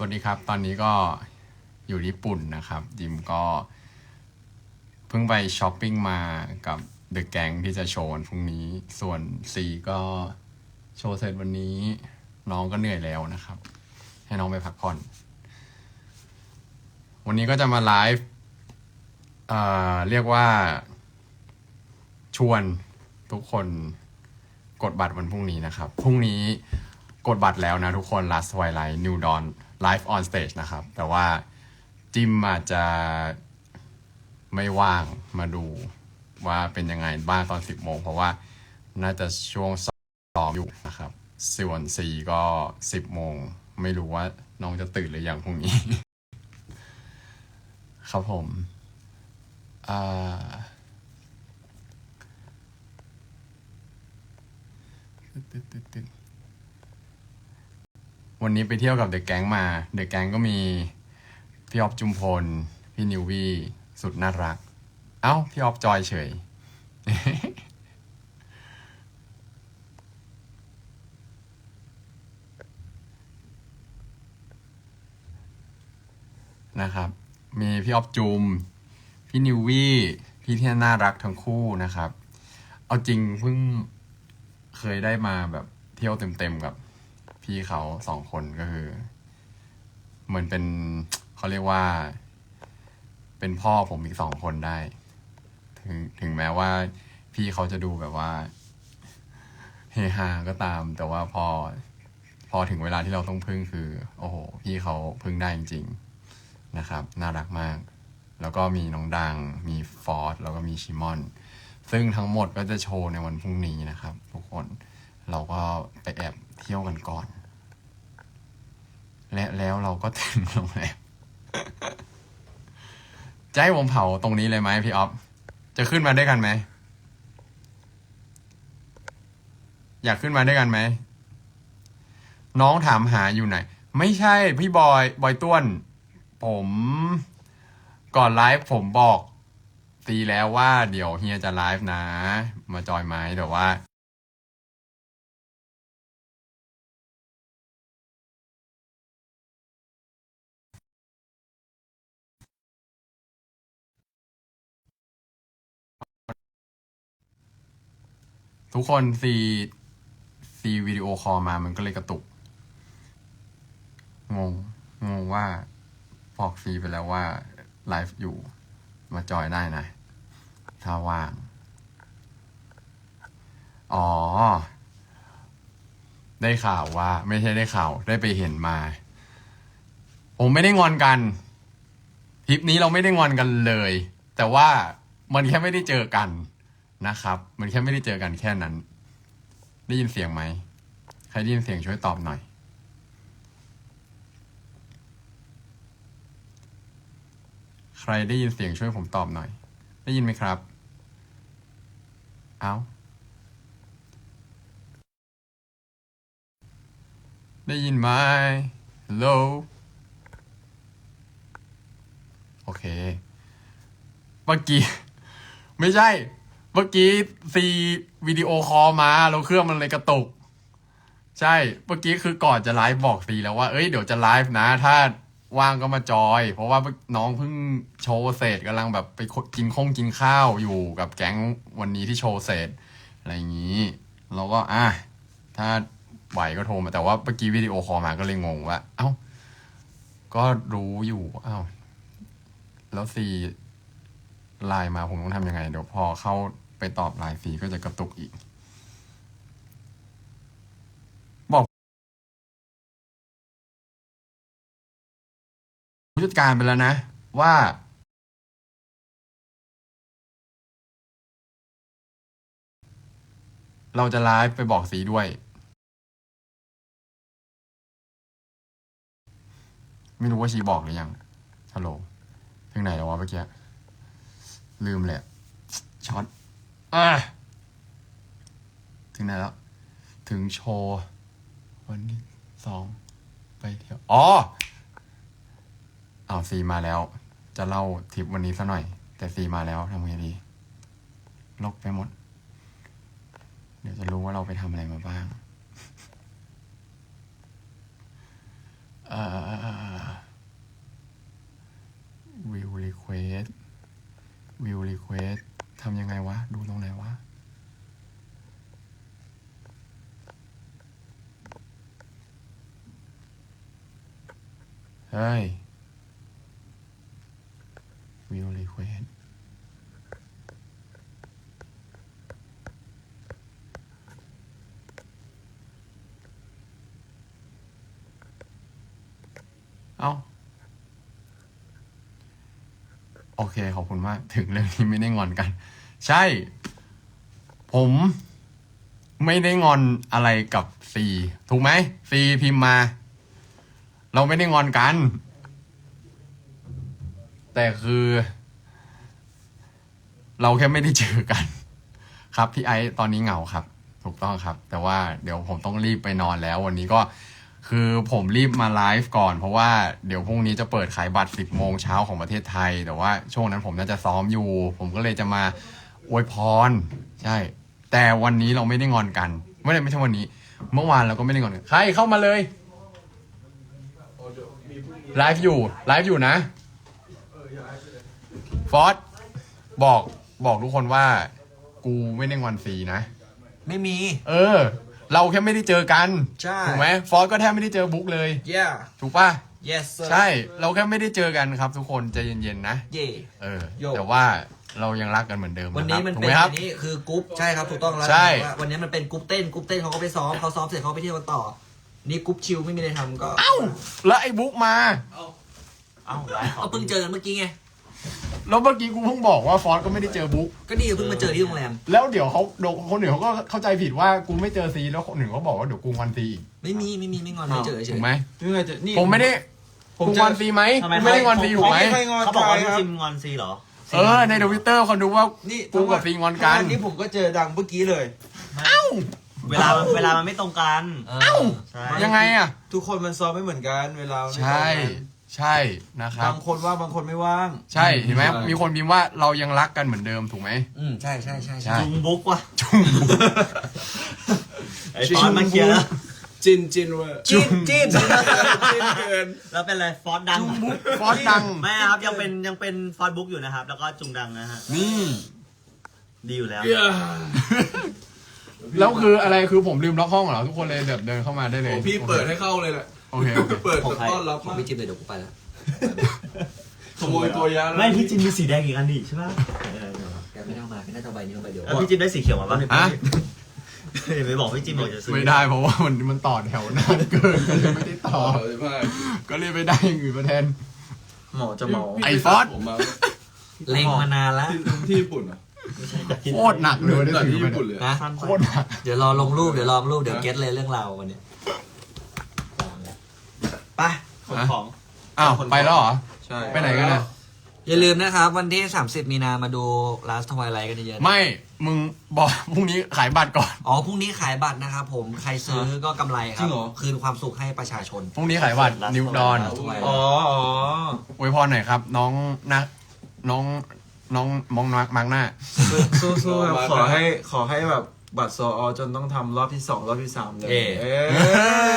สวัสดีครับ ตอนนี้ก็อยู่ญี่ปุ่นนะครับยิมก็ เพิ่งไปช้อปปิ้งมากับเดอะแก๊งที่จะโชว์วันพรุ่งนี้ ส่วนซีก็โชว์เสร็จวันนี้ น้องก็เหนื่อยแล้วนะครับ ให้น้องไปพักผ่อน วันนี้ก็จะมาไลฟ์เอ่อเรียกว่า ชวนทุกคนกดบัตรวันพรุ่งนี้นะครับ พรุ่งนี้กดบัตรแล้วนะทุกคน Last Twilight New Dawn Live on Stage นะครับ แต่ว่าจิมอาจจะไม่ว่างมาดูว่าเป็นยังไงบ้างตอน 10 โมง เพราะว่าน่าจะช่วงซ้อมอยู่นะครับ ส่วนซีก็ 10 โมง ไม่รู้ว่าน้องจะตื่นหรือยังพรุ่งนี้ ครับผมอ่า วันนี้ไปเที่ยวกับเดอะแก๊งมา เดอะแก๊งก็มี พี่ออฟจุมพล พี่นิววี่สุดน่ารัก เอ้า พี่ออฟจอยเฉย นะครับ มีพี่ออฟจุม พี่นิววี่พี่ที่น่ารักทั้งคู่นะครับ เอาจริงเพิ่งเคยได้มาแบบเที่ยวเต็มๆกับ พี่เขาสองคนก็คือ เหมือนเป็นเขาเรียกว่า เป็นพ่อผมอีกสองคนได้ ถึงถึงแม้ว่าพี่เขาจะดูแบบว่าเฮฮาก็ตาม แต่ว่าพอ พอถึงเวลาที่เราต้องพึ่งคือ โอ้โห พี่เขาพึ่งได้จริง ๆ นะครับ น่ารักมาก แล้วก็มีน้องดัง มีฟอร์ดแล้วก็มีชิมอน ซึ่งทั้งหมดก็จะโชว์ในวันพรุ่งนี้นะครับ ทุกคน เราก็ไปแอบเที่ยวกันก่อน และแล้วเราก็ถึงโรงแรมจะให้ผมเผาตรงนี้เลยไหมพี่ออฟ จะขึ้นมาด้วยกันไหม อยากขึ้นมาด้วยกันไหม น้องถามหาอยู่ไหน ไม่ใช่พี่บอย บอยต้วน ผมก่อนไลฟ์ผมบอก ตีแล้วว่าเดี๋ยวเฮียจะไลฟ์นะ มาจอยไหมแต่ว่า ทุกคนซีซีวิดีโอคอลมามันก็เลยกระตุก งง งงว่าบอกซีไปแล้วว่าไลฟ์อยู่ มาจอยได้นะ ถ้าว่าง อ๋อ ได้ข่าวว่า ไม่ใช่ได้ข่าว ได้ไปเห็นมา ผมไม่ได้งอนกันทริปนี้เราไม่ได้งอนกันเลย แต่ว่ามันแค่ไม่ได้เจอกัน นะครับ มันแค่ไม่ได้เจอกันแค่นั้น ได้ยินเสียงไหม ใครได้ยินเสียงช่วยตอบหน่อย ใครได้ยินเสียงช่วยผมตอบหน่อย ได้ยินไหมครับ เอาได้ยินไหม hello โอเค เมื่อกี้ ไม่ใช่ มื่อกี้ซีวิดีโอคอลมาแล้วเครื่องมันเลยกระตุก ใช่ เมื่อกี้คือก่อนจะไลฟ์บอกซีแล้วว่า เอ้ยเดี๋ยวจะไลฟ์นะ ถ้าว่างก็มาจอย เพราะว่าน้องเพิ่งโชว์เสร็จกำลังแบบไปกินข้งกินข้าวอยู่กับแก๊งวันนี้ที่โชว์เสร็จอะไรอย่างนี้เราก็อะถ้าไหวก็โทรมาแต่ว่าเมื่อกี้วิดีโอคอลมาก็เลยงงว่า เอ้า ก็รู้อยู่อ้าวแล้วซีไลน์มาผมต้องทำยังไง เดี๋ยวพอเข้า ไปตอบไลน์ฟรีก็จะกระตุกอีก บอกผู้จัดการไปแล้วนะ ว่าเราจะไลฟ์ไปบอกสีด้วย ไม่รู้ว่าชีบอกหรือยัง ฮัลโหล ถึงไหนแล้ววะเมื่อกี้ ลืมเลยอะช็อต อะถึงไหนแล้ว ถึงโชว์ วันที่สองไปเที่ยว อ๋อเอาซีมาแล้ว จะเล่าทริปวันนี้ซะหน่อย แต่ซีมาแล้วทำไงดีลกไปหมด เดี๋ยวจะรู้ว่าเราไปทำอะไรมาบ้าง เอ่อ ฮ้ยวิวรีเควสเอ้า โอเค ขอบคุณมาก ถึงเรื่องนี้ไม่ได้งอนกัน ใช่ ผมไม่ได้งอนอะไรกับซีถูกไหมซีพิมพ์มา เราไม่ได้งอนกัน แต่คือ เราแค่ไม่ได้เจอกัน ครับพี่ไอซ์ตอนนี้เหงาครับ ถูกต้องครับ แต่ว่าเดี๋ยวผมต้องรีบไปนอนแล้ว วันนี้ก็คือผมรีบมาไลฟ์ก่อน เพราะว่าเดี๋ยวพรุ่งนี้จะเปิดขายบัตร 10 โมงเช้าของประเทศไทย แต่ว่าช่วงนั้นผมน่าจะซ้อมอยู่ ผมก็เลยจะมาอวยพร ใช่ แต่วันนี้เราไม่ได้งอนกัน ไม่ได้ไม่ใช่วันนี้ เมื่อวานเราก็ไม่ได้งอนกันใครเข้ามาเลย ไลฟ์อยู่ไลฟ์อยู่นะฟอสบอกบอกทุกคนว่า กูไม่ได้งอนสีนะ ไม่มี เออ เราแค่ไม่ได้เจอกันใช่ ถูกไหมฟอสก็แทบไม่ได้เจอบุ๊กเลย yeah ถูกป่ะ yes sir ใช่ เราแค่ไม่ได้เจอกันครับ ทุกคนใจเย็นๆนะเย่เออ โยแต่ว่าเรายังรักกันเหมือนเดิมวันนี้ะครับมันถูกเป็นไหมครับ อันนี้คือกรุ๊ปใช่ครับถูกต้องแล้วใช่ ว่าวันนี้มันเป็นกรุ๊ปเต้นกรุ๊ปเต้นเขาก็ไปซ้อมเขาซ้อมเสร็จเขาไปเที่ยวกันต่อ นี่กรุ๊ปชิลไม่มีอะไรทำก็เอ้าแล้วไอ้บุ๊กมา เอ้าไลฟ์เอาเพิ่งเจอกันเมื่อกี้ไง แล้วเมื่อกี้กูเพิ่งบอกว่าฟอสก็ไม่ได้เจอบุ๊กก็นี่เพิ่งมาเจอที่โรงแรม แล้วเดี๋ยวเขาเดี๋ยวคนอื่นเขาก็เข้าใจผิดว่ากูไม่เจอซีแล้วคนอื่นเขาบอกว่าเดี๋ยวกูงอนซีอีกไม่มีไม่มีไม่งอนไม่เจอเฉถูยกไหมนี่ไงจะนี่ ผมไม่ได้ผมกูจะงอนซีไหมกูไม่ได้งอนซีถูกไหมไม่งอนเขาบอกว่าใครพี่ครับจิมงอนซีเหรอเออในทวิตเตอร์คนดูว่านี่กูกับซีงอนกันอันนี้ผมก็เจอดังเมื่อกี้เลย เวลามันเวลามันไม่ตรงกันเอ้าใช่ยังไงอะ ทุกคนมันซ้อมไม่เหมือนกัน เวลาไม่ใช่ตรงกันใช่นะครับบางคนว่างบางคนไม่ว่าง ใช่เห็นไหมใช่ มีคนพิมพ์ว่าเรายังรักกันเหมือนเดิมถูกไหม อืมใช่ใช่ใช่ใช่ จุงบุ๊กว่ะไอ้ฟอนต์มาเคลียร์แล้วจินจินเวอร์จิ้นจิ้นจินเกินแล้วเป็นอะไรฟอนต์ดังบุ๊กฟอสดัง ไม่ครับยังเป็นยังเป็นฟอนต์บุ๊กอยู่นะครับ แล้วก็จุงดังนะฮะนี่ ดีอยู่แล้ว แล้วคืออะไรคือผมลืมล็อกห้องเหรอทุกคนเลยเดินเดินเข้ามาได้เลยโอ้พี่เปิดให้เข้าเลยแหละโอเคโอเคเปิดของใครต้อนรับของพี่จิ๊บเลยเดี๋ยวกูไปแล้วขโมยตัวยาแล้วไม่พี่จิมมีสีแดงอีกอันดิใช่ปะแกไม่ได้เอามาแกน่าจะเอาใบนี้เอาใบเดียวแล้วพี่จิมได้สีเขียวมาปะอะอย่าไปบอกพี่จิมบอกจะซื้อไม่ได้เพราะว่ามันมันต่อแถวนานเกินก็เลยไม่ได้ต่อต่อเลยพ่ายก็เลยไปได้อย่างอื่นมาแทนหมอจะเมาไอ้ฟอสผมมาเล็งมานานแล้วที่ที่ญี่ปุ่นเหรอ โคตรหนักเลยได้จากถือที่ไปญี่ปุ่นเนี่ยเลยนะสั้นโคตรหนักเดี๋ยวรอลงรูปเดี๋ยวรอลงรูปเดี๋ยวเก็ตเลยเรื่องราววันเนี้ยไปขนของอ้าวไปแล้วเหรอใช่ไปไหนกันนะอย่าลืมนะครับ วันที่ 30 มีนามาดู Last Twilight กันเยอะๆนะไม่มึงบอกพรุ่งนี้ขายบัตรก่อน อ๋อพรุ่งนี้ขายบัตรนะครับผมใครซื้อก็กำไรครับ คืนความสุขให้ประชาชน พรุ่งนี้ขายบัตรนิวดอน อ๋ออ๋ออวยพรหน่อยครับ น้องนะน้อง น้องมองนักมังหน้า สู้สู้ครับขอให้ขอให้แบบบัตรโซอจนต้องทำรอบที่สองรอบที่สามเลยเอ๊ะ เอ๊ะ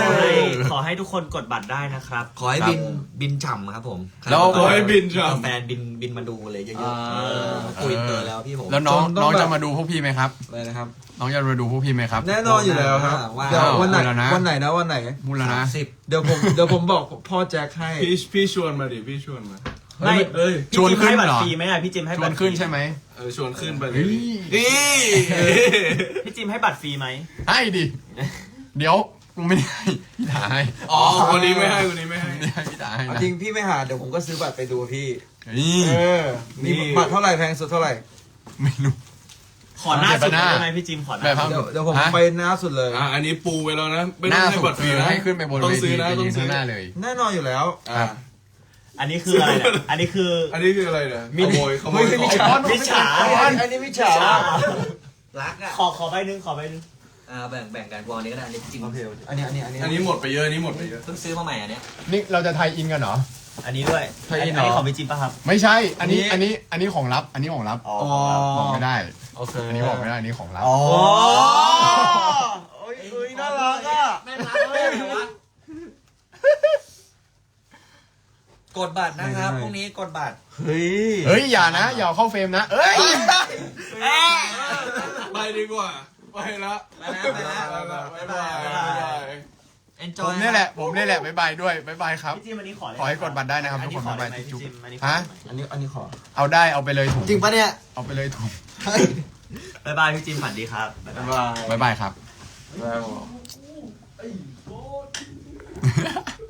ขอให้ขอให้ทุกคนกดบัตรได้นะครับขอให้บินบินฉ่ำครับผมแล้วขอให้บินจ้ะแฟนบินบินมาดูเลยเยอะอ่าๆเออคุยเตอร์แล้วพี่ผม แล้วน้องจนต้องน้องแบบจะมาดูพวกพี่ไหมครับ อะไรนะครับ น้องจะมาดูพวกพี่ไหมครับ แน่นอนอยู่แล้วครับว่า เดี๋ยววันไหนเอาแล้วนะ วันไหนนะวันไหนมูลแล้วนะ สิบเดี๋ยวผมเดี๋ยวผมบอกพ่อแจ็คให้พี่พี่ชวนมาดิพี่ชวนมา ไม่เอ้ยพี่ชวนจิมขึ้นให้บัตเหรรอฟรีไหมอะพี่จิมให้ชบัวตนรขึ้นใช่ไหมเออชวนขึ้นไปเลเฮ้ยยพี่จิมให้บัตรฟรีไหมให้ดิ เดี๋ยวกูไม่ได้ให้พี่ถ่ายให้อ๋อคนนี้ไม่ให้คนนี้ไม่ให้ ไม่ได้ให้พี่ถ่ายให้เอานะจริงพี่ไม่หาเดี๋ยวผมก็ซื้อบัตรไปดูพี่ นี่เออนี่นี่บัตรเท่าไหร่แพงสุดเท่าไหร่ ไม่รู้ ขอหน้าสุดเดี๋ยวไปหน้าได้ไหมพี่จิมขอหแบบน้าคเดี๋ยวเดี๋ยวผมฮะ ไปหน้าสุดเลย อะอันนี้ปูไว้แล้วนะ ไม่หต้อน้างให้สุบัดตรฟรีคือนะ ให้ขึ้นไปบนต้องเวซื้ทีอนะไปต้ยือนงซื้ข้าองหน้าเลย แน่นอนอยู่แล้ว อะ อันนี้คืออะไรเนี่ยอันนี้คืออันนี้คืออะไรเนี่ยขโมยขโมยเฮ้ยของมิจฉามิจฉาอันนี้มิจฉารักอะขอขอใบหนึงขอใบหนึงอ่าแบ่งแบ่งกันวางนี้ก็ได้อันนี้จริงโอเคอันนี้อันนี้อันนี้อันนี้หมดไปเยอะอันนี้หมดไปเยอะ เพิ่งซื้อมาใหม่อันเนี้ยนี่เราจะไทยอินกันเหรอ อันนี้ด้วยใช่อันเหรอ นี้ของพี่จิมป่ะครับไม่ใช่ อันนี้ อันนี้ อันนี้ของลับ อันนี้ของลับอ๋ออ๋อบอกไม่ได้ โอเคอันนี้บอกไม่ได้ อันนี้ของลับอ๋อโอ้ยเอ้ยน่ารักอะไม่รักเลยวะ กดบัตรนะครับพรุ่งนี้กดบัตรเฮ้ยเฮ้ยอย่านะอย่าเอาเข้าเฟรมนะ เอ้ยไปดีกว่า ไปละไปนะไปนะไปละบ๊ายบายบ๊ายบายบ๊ายบายเอนจผอยมเนี่ยแหละผมเนี่ยแหละบ๊ายบายด้วยบ๊ายบายครับพี่จิมอันนี้ขอเลยขอให้กดบัตรได้นะครับอันนี้ทุกคนขอได้บ๊ายบายไหมพี่จุ๊บจิมอันนี้ขอฮะได้ไหมอันนี้อันนี้ขอ เอาได้เอาไปเลยถุงจริงปะเนี่ยเอาไปเลยถุงบ๊ายบายพี่จิมฝันดีครับบ๊ายบายบ๊ายบายบ๊ายบายครับบ๊ายบาย